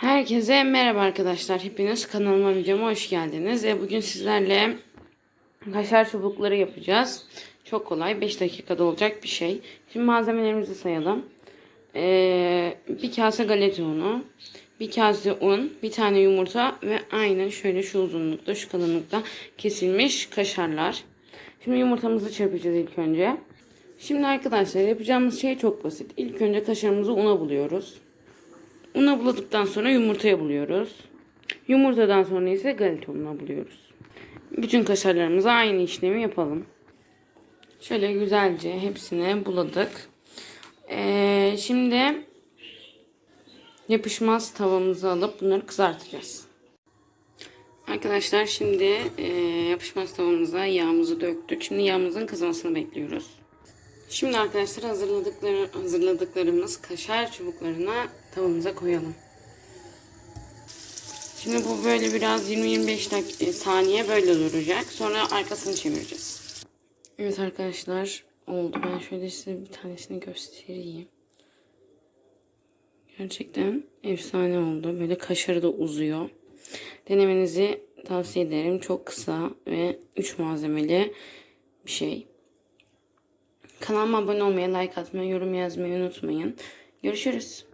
Herkese merhaba arkadaşlar. Hepiniz kanalıma videoma hoş geldiniz. E, bugün sizlerle kaşar çubukları yapacağız. Çok kolay. 5 dakikada olacak bir şey. Şimdi malzemelerimizi sayalım. E, bir kase galeta unu, bir kase un, bir tane yumurta ve aynı şöyle şu uzunlukta, şu kalınlıkta kesilmiş kaşarlar. Şimdi yumurtamızı çırpacağız ilk önce. Şimdi arkadaşlar yapacağımız şey çok basit. İlk önce kaşarımızı una buluyoruz. Una buladıktan sonra yumurtaya buluyoruz. Yumurtadan sonra ise galeta ununa buluyoruz. Bütün kaşarlarımıza aynı işlemi yapalım. Şöyle güzelce hepsine buladık. Ee, şimdi yapışmaz tavamızı alıp bunları kızartacağız. Arkadaşlar şimdi e, yapışmaz tavamıza yağımızı döktük. Şimdi yağımızın kızmasını bekliyoruz. Şimdi arkadaşlar hazırladıkları, hazırladıklarımız kaşar çubuklarına tavamıza koyalım. Şimdi bu böyle biraz 20-25 dak- saniye böyle duracak. Sonra arkasını çevireceğiz. Evet arkadaşlar oldu. Ben şöyle size bir tanesini göstereyim. Gerçekten efsane oldu. Böyle kaşarı da uzuyor. Denemenizi tavsiye ederim. Çok kısa ve 3 malzemeli bir şey. Kanalıma abone olmayı, like atmayı, yorum yazmayı unutmayın. Görüşürüz.